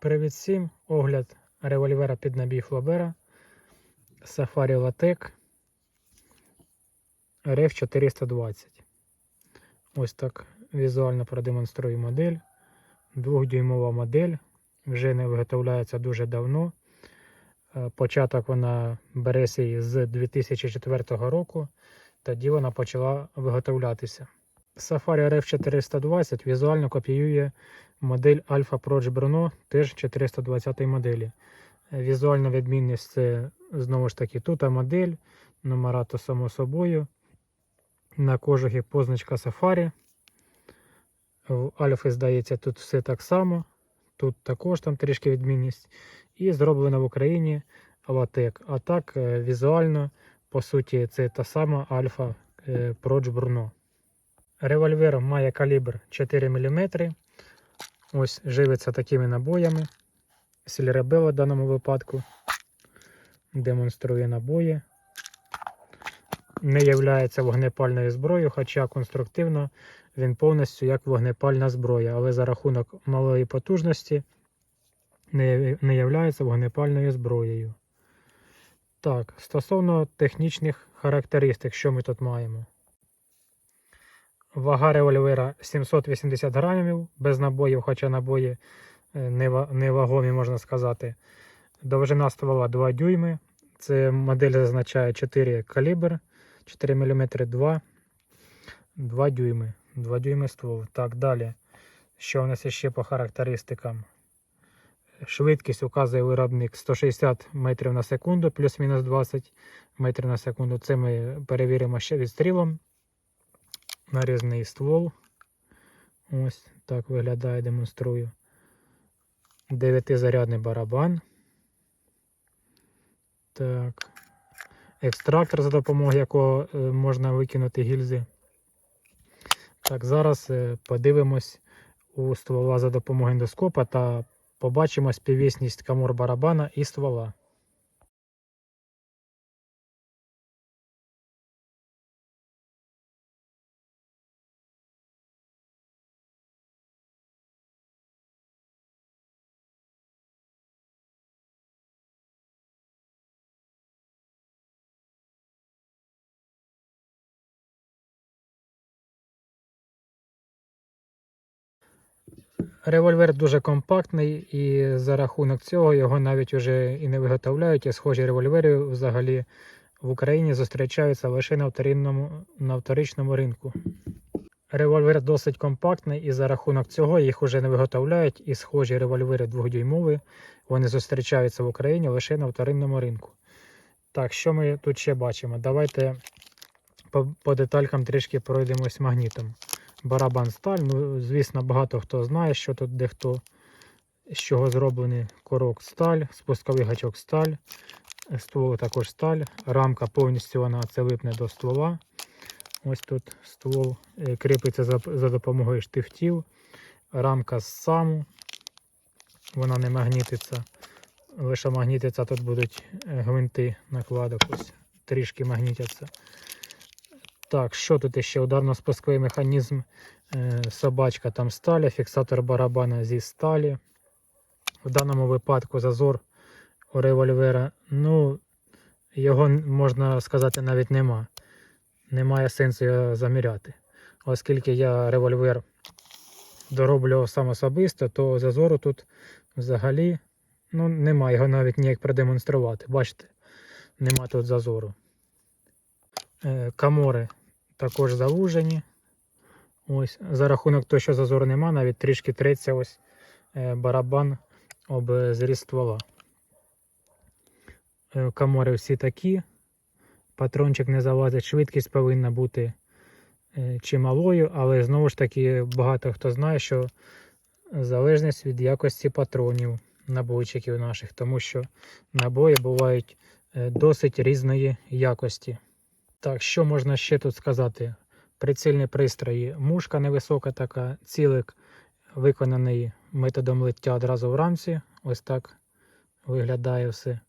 Привіт всім! Огляд револьвера під набій Флобера Safari Latek RF 420. Ось так візуально продемонструю модель. Двохдюймова модель. Вже не виготовляється дуже давно. Е, Початок вона береться з 2004 року. Тоді вона почала виготовлятися. Safari RF 420 візуально копіює модель Alpha Proj Bruno, теж 420 моделі. Е, Візуальна відмінність це знову ж таки тут модель, номера то само собою. На кожухі позначка Safari. В Альфи, здається, тут все так само. Тут також там трішки відмінність. І зроблено в Україні Latek. А так, е, візуально, по суті, це та сама Alpha е, Proj Bruno. Револьвер має калібр 4 мм. Ось живиться такими набоями. Сільребела в даному випадку. Демонструє набої. Не являється вогнепальною зброєю, хоча конструктивно він повністю як вогнепальна зброя, але за рахунок малої потужності не, не являється вогнепальною зброєю. Так, стосовно технічних характеристик, що ми тут маємо? Вага револьвера 780 грамів, без набоїв, хоча набої е, невагомі, можна сказати. Довжина ствола 2 дюйми. Це модель зазначає 4 калібр, 4 мм 2, 2 дюйми. 2 дюйми ствол. Так, далі. Що у нас ще по характеристикам? Швидкість указує виробник 160 метрів на секунду, плюс-мінус 20 метрів на секунду. Це ми перевіримо ще відстрілом нарізний ствол. Ось так виглядає, демонструю. Дев'ятизарядний барабан. Так. Екстрактор, за допомогою якого е, можна викинути гільзи. Так, зараз е, подивимось у ствола за допомогою ендоскопа та побачимо співвісність камор барабана і ствола. Револьвер дуже компактний, і за рахунок цього його навіть вже і не виготовляють. І схожі револьвери взагалі в Україні зустрічаються лише на вторинному, на вторичному ринку. Револьвер досить компактний, і за рахунок цього їх вже не виготовляють. І схожі револьвери двохдюймові вони зустрічаються в Україні лише на вторинному ринку. Так, що ми тут ще бачимо? Давайте по, по деталькам трішки пройдемось магнітом барабан сталь. Ну, звісно, багато хто знає, що тут дехто з чого зроблений корок сталь, спусковий гачок сталь, ствол також сталь, рамка повністю вона це липне до ствола. Ось тут ствол е, кріпиться за, допомогою штифтів. Рамка з саму, вона не магнітиться. Лише магнітиться, тут будуть е, гвинти накладок. Ось трішки магнітяться. Так, що тут ще? Ударно-спусковий механізм, е, собачка там сталі, фіксатор барабана зі сталі. В даному випадку зазор у револьвера, ну, його можна сказати навіть нема. Немає сенсу його заміряти. Оскільки я револьвер дороблював сам особисто, то зазору тут взагалі ну, немає його навіть ніяк продемонструвати. Бачите, нема тут зазору. Е, Камори також завужені. Ось, За рахунок того, що зазору нема, навіть трішки треться ось е, барабан об зріз ствола. Е, Камори всі такі. Патрончик не залазить, швидкість повинна бути е, чималою, але знову ж таки багато хто знає, що залежність від якості патронів набойчиків наших, тому що набої бувають е, досить різної якості. Так, що можна ще тут сказати? Прицільні пристрої. Мушка невисока така, цілик виконаний методом лиття одразу в рамці. Ось так виглядає все.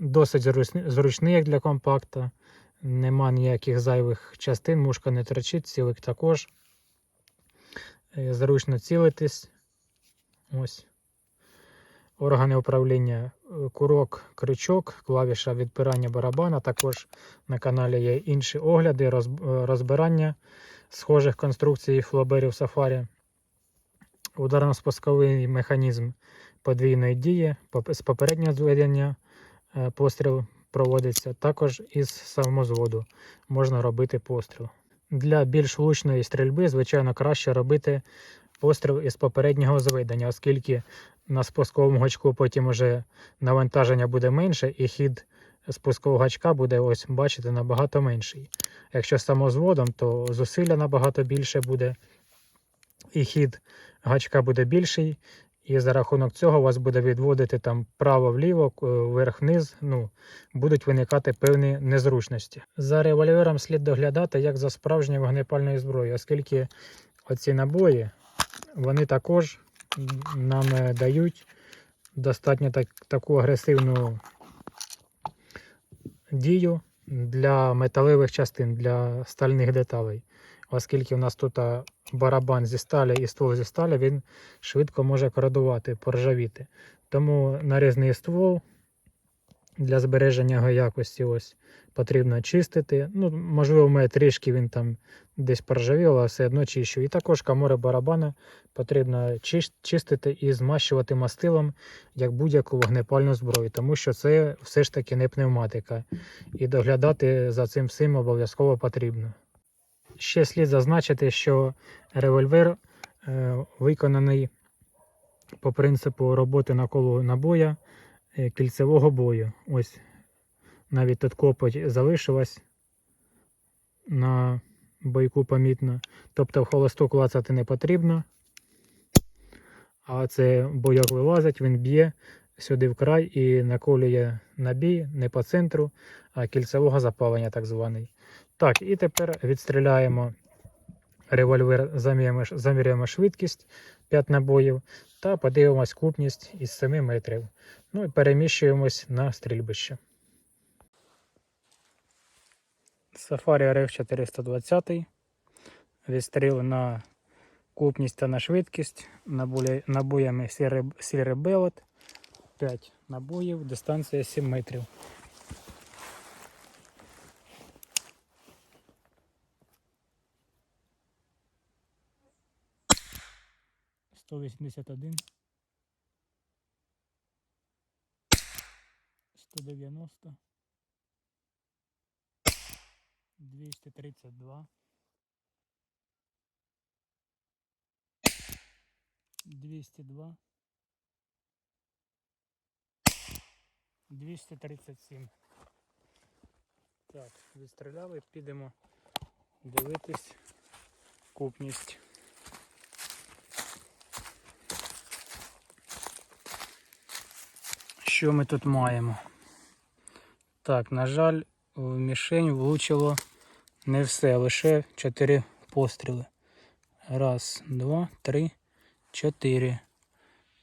Досить зручний, як для компакта. Нема ніяких зайвих частин, мушка не тричить, цілик також. Е, Зручно цілитись. Ось. Органи управління, е, курок, крючок, клавіша відпирання барабана. Також на каналі є інші огляди, е, розбирання схожих конструкцій флоберів Safari. Ударно-спусковий механізм подвійної дії з попереднього зведення е, постріл проводиться. Також із самозводу можна робити постріл. Для більш влучної стрільби, звичайно, краще робити постріл із попереднього зведення, оскільки на спусковому гачку потім уже навантаження буде менше, і хід спускового гачка буде, ось бачите, набагато менший. Якщо самозводом, то зусилля набагато більше буде, і хід гачка буде більший, і за рахунок цього вас буде відводити там право-вліво, вверх-вниз. Ну, будуть виникати певні незручності. За револьвером слід доглядати як за справжньою вогнепальною зброєю, оскільки оці набої вони також нам е, дають достатньо так, таку агресивну дію для металевих частин, для стальних деталей. Оскільки у нас тут барабан зі сталі і ствол зі сталі, він швидко може кородувати, поржавіти. Тому нарізний ствол для збереження його якості ось потрібно чистити. Ну, можливо, в мене трішки він там десь поржавів, але все одно чищу. І також камори барабана потрібно чистити і змащувати мастилом як будь-яку вогнепальну зброю, тому що це все ж таки не пневматика. І доглядати за цим всім обов'язково потрібно. Ще слід зазначити, що револьвер е, виконаний по принципу роботи наколу набоя е, кільцевого бою. Ось навіть тут копоть залишилась на бойку помітно. Тобто в холосток лацати не потрібно. А це бойок вилазить, він б'є сюди в край і наколює набій не по центру, а кільцевого запалення, так званий. Так, і тепер відстріляємо револьвер, заміряємо, швидкість 5 набоїв та подивимось купність із 7 метрів. Ну і переміщуємось на стрільбище. Safari RF 420. Відстріл на купність та на швидкість. Набоями Сірий Белот. 5 набоїв, дистанція 7 метрів. Сто вісімдесят один. Сто дев'яносто. Двісті тридцять два. Двісті два. 237. Так, відстріляли, підемо дивитись купність. Що ми тут маємо? Так, на жаль, в мішень влучило не все, лише 4 постріли. Раз, два, три, чотири.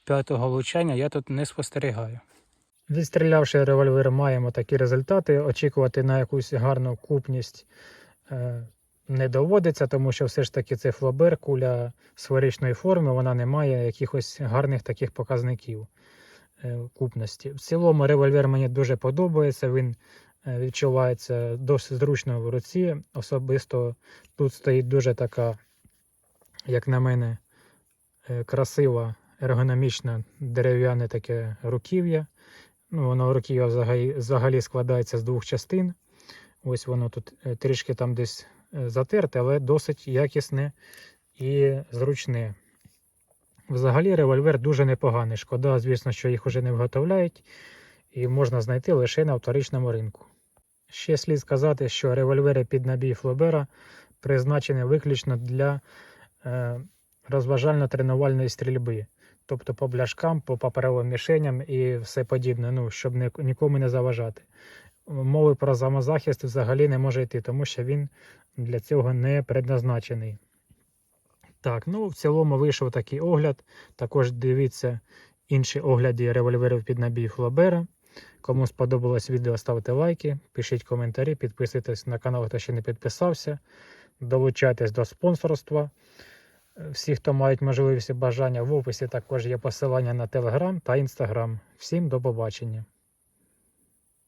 П'ятого влучання я тут не спостерігаю. Відстрілявши револьвер, маємо такі результати. Очікувати на якусь гарну купність е, не доводиться, тому що все ж таки це флобер, куля сферичної форми, вона не має якихось гарних таких показників купності. В цілому револьвер мені дуже подобається, він е, відчувається досить зручно в руці. Особисто тут стоїть дуже така, як на мене, е, красива, ергономічна дерев'яне таке руків'я. Ну, воно руків'я взагалі, взагалі складається з двох частин. Ось воно тут е, трішки там десь е, затерте, але досить якісне і зручне. Взагалі револьвер дуже непоганий. Шкода, звісно, що їх уже не виготовляють і можна знайти лише на вторичному ринку. Ще слід сказати, що револьвери під набій Флобера призначені виключно для е, розважально-тренувальної стрільби. Тобто по бляшкам, по паперовим мішеням і все подібне, ну, щоб нікому не заважати. Мови про самозахист взагалі не може йти, тому що він для цього не предназначений. Так, ну в цілому вийшов такий огляд. Також дивіться інші огляди револьверів під набій Флобера. Кому сподобалось відео, ставте лайки, пишіть коментарі, підписуйтесь на канал, хто ще не підписався, долучайтесь до спонсорства. Всі, хто мають можливість і бажання, в описі також є посилання на Телеграм та Інстаграм. Всім до побачення.